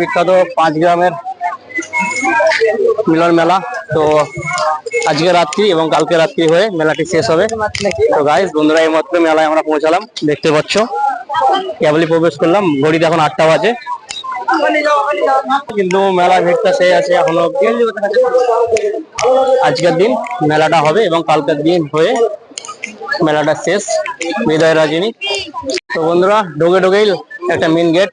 বিখ্যাত পাঁচ গ্রামের মিলন মেলা। তো আজকে রাত্রি এবং কালকে রাত্রি হয়ে মেলাটি শেষ হবে। তো গাইস বন্ধুরা, এই মাত্র মেলায় আমরা পৌঁছালাম। দেখতে পাচ্ছ, কেবলই প্রবেশ করলাম। ঘড়িতে এখন আটটা বাজে। কিন্তু মেলা ভিড়টা সেই আছে এখনও আজকের দিন মেলাটা হবে এবং কালকের দিন হয়ে মেলাটা শেষ। বিদায় রাজিনী। তো বন্ধুরা, ঢোকে ঢোকেই একটা মেন গেট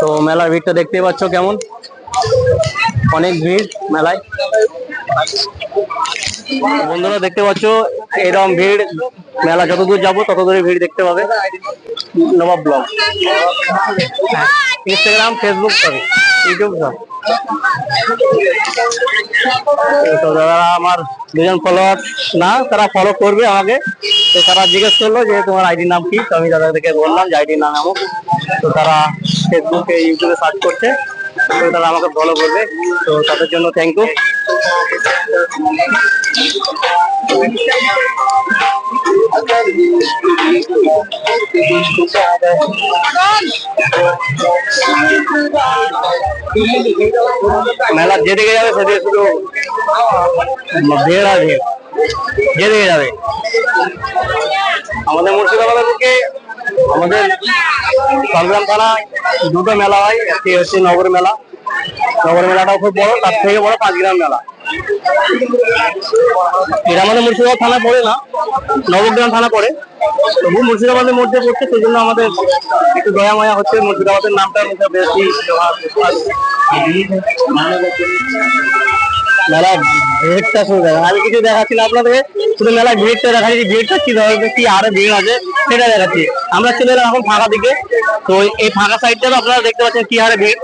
তো মেলার ভিড়টা দেখতে পাচ্ছ কেমন। অনেক ভিড় মেলায়। বন্ধুরা দেখতে পাচ্ছ, এরকম ভিড়। মেলা যতদূর যাব তত দূরে ভিড় দেখতে পাবে। Nawab blog. Instagram Facebook sorry YouTube সব তো দাদা আমার দুজন ফলোয়ার না, তারা ফলো করবে আমাকে। তো তারা জিজ্ঞেস করল যে তোমার আইডি নাম কি? তো আমি দাদাদেরকে বললাম যে আইডির নাম এমন তো তারা ফেসবুকে ইউটিউবে সার্চ করছে। তারা আমাকে ফলো করবে। তো তাদের জন্য থ্যাংক ইউ মেলা যেদিকে যাবে, সেদিকে শুধু ভিড়। যেদিকে যাবে। আমাদের মুর্শিদাবাদের বুকে আমাদের সংগ্রাম থানায় দুটো মেলা হয়, একটি হচ্ছে নগর মেলা। নগর মেলাটাও খুব বড়, তার থেকে বড় পাঁচগ্রাম মেলা। এটা আমাদের মুর্শিদাবাদ থানা পড়ে না, নবগ্রাম থানা পড়ে। তবু মুর্শিদাবাদের মধ্যে পড়ছে, সেই জন্য আমাদের একটু দয়া মায়া হচ্ছে, মুর্শিদাবাদের নামটা বেশি আপনাদের, শুধু মেলা ভিড়টা দেখাচ্ছি ভিড়টা কি ধরনের, কি আরও ভিড় আছে, সেটা দেখাচ্ছি। আমরা চলে এলাম এখন ফাঁকা দিকে। তো এই ফাঁকা সাইডটা আপনারা দেখতে পাচ্ছেন কি হারে ভিড়।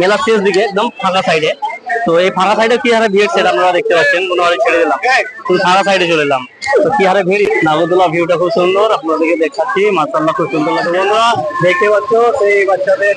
মেলার শেষ দিকে, একদম ফাঁকা সাইডে তো এই ফাঁকা সাইডে কি হারে ভিড় সেটা আপনারা দেখতে পাচ্ছেন কোনো হারে ছেড়ে দিলাম। তো ফাঁকা সাইডে চলে এলাম। তো কি হারে ভিড়? নাগরদোলা ভিউটা খুব সুন্দর, আপনাদেরকে দেখাচ্ছি। মাসাল্লাহ খুব সুন্দর লাগে বন্ধুরা। দেখতে পাচ্ছ, সেই বাচ্চাদের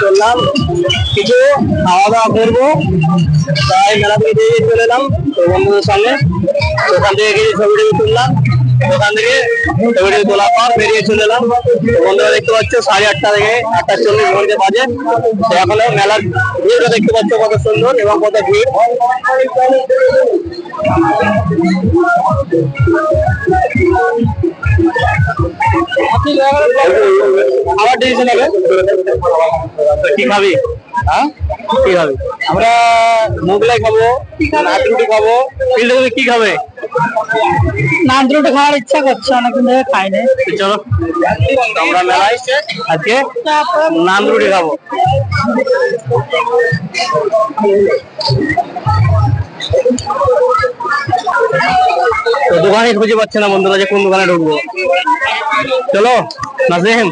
চললাম। কিছু খাওয়া দাওয়া করব। তাই মেলা থেকে দিয়ে চলে এলাম তো বন্ধুদের সঙ্গে। ওখান থেকে কিছু ছবি তুললাম। ওখান থেকে টবি তোলার পর বেরিয়ে চলে এলাম। বন্ধুরা দেখতে পাচ্ছ, সাড়ে আটটা থেকে আটটা চল্লিশ ঘণ্টা বাজে। তো মেলার ভিড়টা দেখতে পাচ্ছ, কত সুন্দর এবং কত ভিড়। আবার ডিসিশন হবে। কি খাবি হ্যাঁ? কি খাবি আমরা মোগলাই খাব নাট রুটি খাব। ফিল্ডে কি খাবে? নান রুটি খাওয়ার ইচ্ছা করছে খাব। তো দোকানে খুঁজে পাচ্ছে না বন্ধুরা যে কোন দোকানে ঢুকবো। চলো, নাসিম।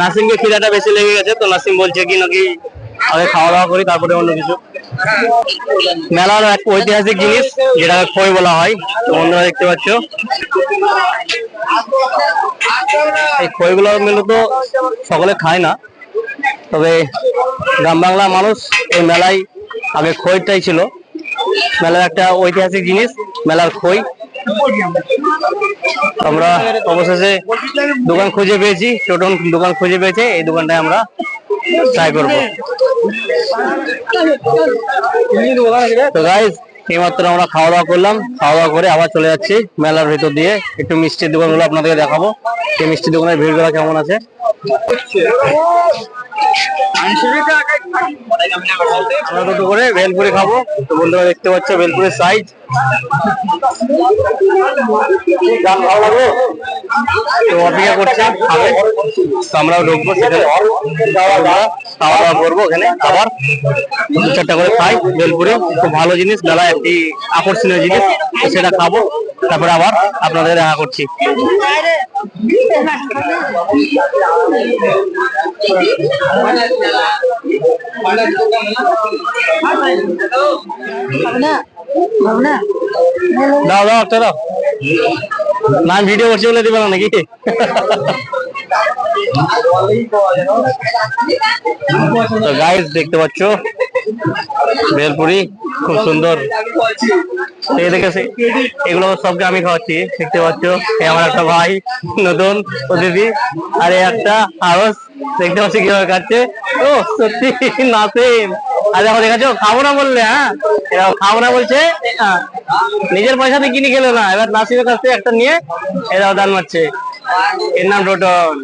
নাসিমকে খিদাটা বেশি লেগে গেছে, তো নাসিম বলছে কি নাকি আগে খাওয়া দাওয়া করি, তারপরে অন্য কিছু। মেলার এক ঐতিহাসিক জিনিস, যেটাকে খই বলা হয়। তো বন্ধুরা দেখতে পাচ্ছ। এই খইগুলো মূলত সকলে খায় না। তবে গ্রাম বাংলার মানুষ এই মেলায় আগে খইটাই ছিল। মেলার একটা ঐতিহাসিক জিনিস, মেলার খই। আমরা অবশেষে দোকান খুঁজে পেয়েছি ছোটন দোকান খুঁজে পেয়েছে। এই দোকানটায় আমরা ট্রাই করব তো গাইজ এইমাত্র আমরা খাওয়া দাওয়া করলাম। খাওয়া দাওয়া করে আবার চলে যাচ্ছি মেলার ভিতর দিয়ে। একটু মিষ্টির দোকানগুলো আপনাদেরকে দেখাবো। এই মিষ্টির দোকানের ভিড়গুলো কেমন আছে? আমরা দুটো করে ভেলপুরি খাব। তো বন্ধুরা দেখতে পাচ্ছ ভেলপুরের সাইজ তো অপেক্ষা করছে, খাবে। তো আমরাও ঢুকবো সেখানে। খাওয়া দাওয়া করব ওখানে আবার দু চারটা করে খাই, বেলপুরি। খুব ভালো জিনিস মেলা একটি আকর্ষণীয় জিনিস সেটা খাব। তারপরে আবার আপনাদের দেখা করছি। দাও দাও, একটা দাও। না ভিডিও করছি বলে দিবে না নাকি? গাইস দেখতে পাচ্ছ? বেলপুরি, খুব সুন্দর। এই দেখেছি এগুলো সবকে আমি খাওয়াচ্ছি, দেখতে পাচ্ছ? এই আমার একটা ভাই, নতুন অতিথি আর এই একটা আরস দেখতে পাচ্ছি কীভাবে খাচ্ছে? ও, সত্যি নাসিম আর দেখো দেখাচ্ছ খাব না বললে হ্যাঁ? এরা খাব না বলছে হ্যাঁ। নিজের পয়সাতে কিনে খেলো না। এবার নাসিমের কাছ থেকে একটা নিয়ে এরাও দান মারছে। এর নাম রোটন।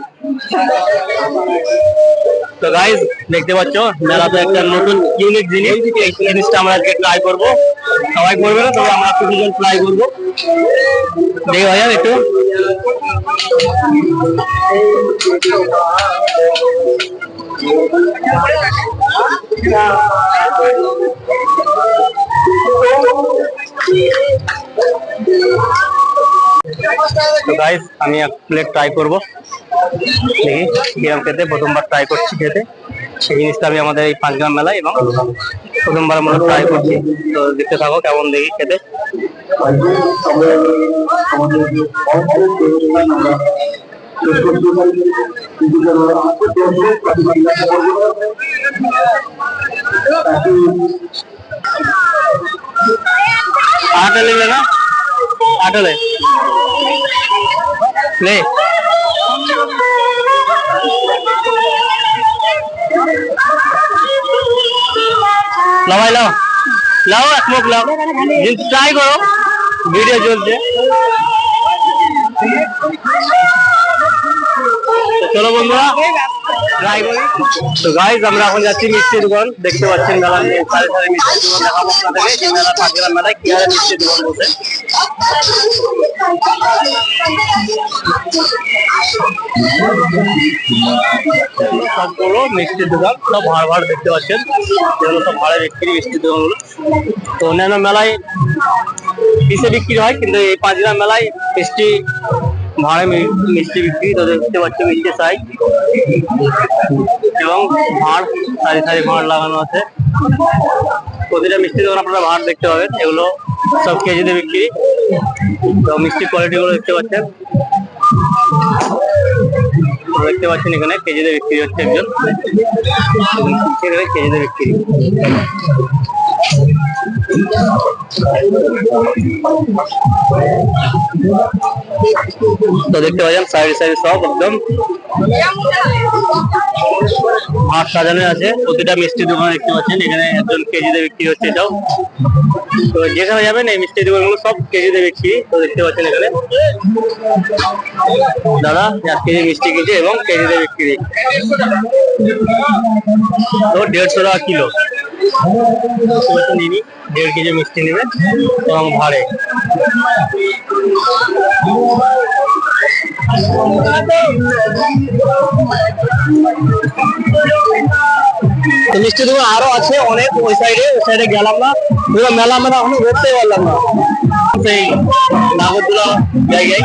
তো গাইজ দেখতে পাচ্ছ, মেলাতে একটা নতুন ইউনিক জিনিস। এই জিনিসটা আমরা আজকে ট্রাই করব। সবাই করবে না, তবে আমরা দুজন ট্রাই করব। দেখি ভাইয়া একটু। তো আমি এক প্লেট ট্রাই করব। দেখি কিরম খেতে, প্রথমবার ট্রাই করছি খেতে। সেই জিনিসটা আমি আমাদের এই পাঁচ গ্রাম মেলায় এবং প্রথমবার আমরা ট্রাই করছি। তো দেখতে থাকো কেমন দেখি খেতে। আটা নেবে না আটলে লে লাও ভাই লাও লাও এক মুখ লাও ট্রাই করো ভিডিও চলছে চলো বন্ধুরা। তো গাইজ আমরা এখন যাচ্ছি মিষ্টির দোকান। দেখতে পাচ্ছেন মেলা সাড়ে সাড়ে মিষ্টির দোকান দেখাবো আপনাদেরকে। এই মেলা পাঁচগ্রাম মেলায় কি হারে মিষ্টির দোকান বসে। সবগুলো মিষ্টির দোকান। সব ভাড় ভাড় দেখতে পাচ্ছেন। যেগুলো সব ভাড়ে বিক্রি, মিষ্টির দোকানগুলো। তো অন্যান্য মেলায় পিসে বিক্রি হয়? কিন্তু এই পাঁচগ্রাম মেলায় মিষ্টি ভাড়ে মিষ্টি বিক্রি তো দেখতে পাচ্ছ মিষ্টি সাইজ এবং ভাড় সারি সারি ভাড় লাগানো আছে। প্রতিটা মিষ্টি দোকান আপনারা ভাড় দেখতে পাবেন। এগুলো সব কেজিতে বিক্রি। তো মিষ্টি কোয়ালিটি গুলো দেখতে পাচ্ছেন। দেখতে পাচ্ছেন এখানে কেজিতে বিক্রি হচ্ছে একজন। কেজিতে বিক্রি। তো দেখতে পাচ্ছেন, সাইড সাইড সব একদম ভাত সাজানো আছে। প্রতিটা মিষ্টি দোকান দেখতে পাচ্ছেন, এখানে একজন কেজিতে বিক্রি হচ্ছে এটাও। তো যেখানে যাবেন, এই মিষ্টি দোকানগুলো সব কেজিতে বিক্রি, তো দেখতে পাচ্ছেন এখানে। দাদা এক কেজি মিষ্টি কিনছে এবং কেজিতে বিক্রি। তো দেড়শো টাকা কিলো। দেড় কেজি মিষ্টি নেবে এবং ভাড়ে মিষ্টি দোকান আরও আছে অনেক ওই সাইডে ওই সাইডে গেলাম না পুরো মেলা মেলা এখনও ঘুরতে পারলাম না সেই নাগরদোলা জায়গায়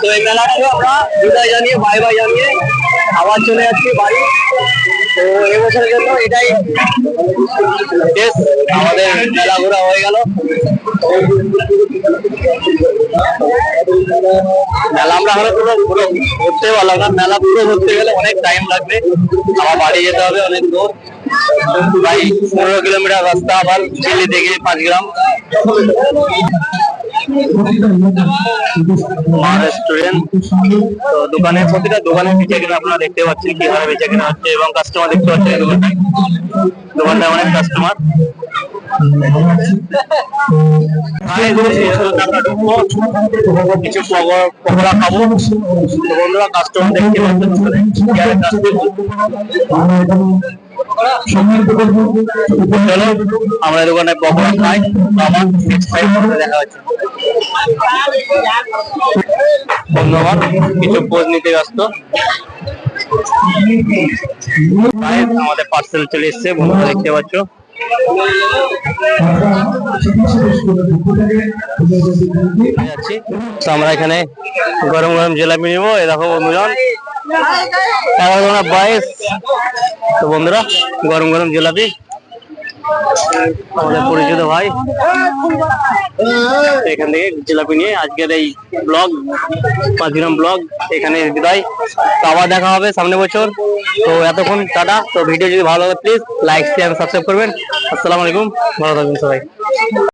তো এই মেলা থেকে আমরা, বিদায় জানিয়ে বাই বাই জানিয়ে, আবার চলে যাচ্ছি বাড়ি। তো এবছরের জন্য এটাই শেষ। আমাদের মেলা ঘোরা হয়ে গেল। মেলা আমরা হলে পুরো পুরো ঘুরতে পারলাম না। মেলা পুরো ঘুরতে গেলে অনেক টাইম লাগবে। আবার বাড়ি যেতে হবে অনেক দূর। ভাই পনেরো কিলোমিটার রাস্তা, আবার দিল্লি থেকে পাঁচ গ্রাম। রেস্টুরেন্ট তো দোকানে দোকানে বেচে আপনারা দেখতে পাচ্ছেন কীভাবে বেচে কিনা হচ্ছে এবং কাস্টমার দেখতে পাচ্ছেন দোকানটায় অনেক কাস্টমার কিছু কি হচ্ছে। ধন্যবাদ কিছু পোজ নিতে ব্যস্ত। আমাদের পার্সেল চলে এসছে বন্ধুরা দেখতে পাচ্ছ। আমরা এখানে গরম গরম জিলাপি নিবো। এরকম বন্ধুজন এগারো বাইশ। তো বন্ধুরা, গরম গরম জিলাপি। আমাদের পরিচিত ভাই। এখান থেকে জিলাপি নিয়ে আজকের এই ব্লগ পাঁচগ্রাম ব্লগ, এখানে বিদায়। আবার দেখা হবে সামনে বছর। তো এতক্ষণ টাটা। তো ভিডিও যদি ভালো লাগে প্লিজ লাইক শেয়ার সাবস্ক্রাইব করবেন। আসসালামু আলাইকুম। ভালো থাকবেন সবাই।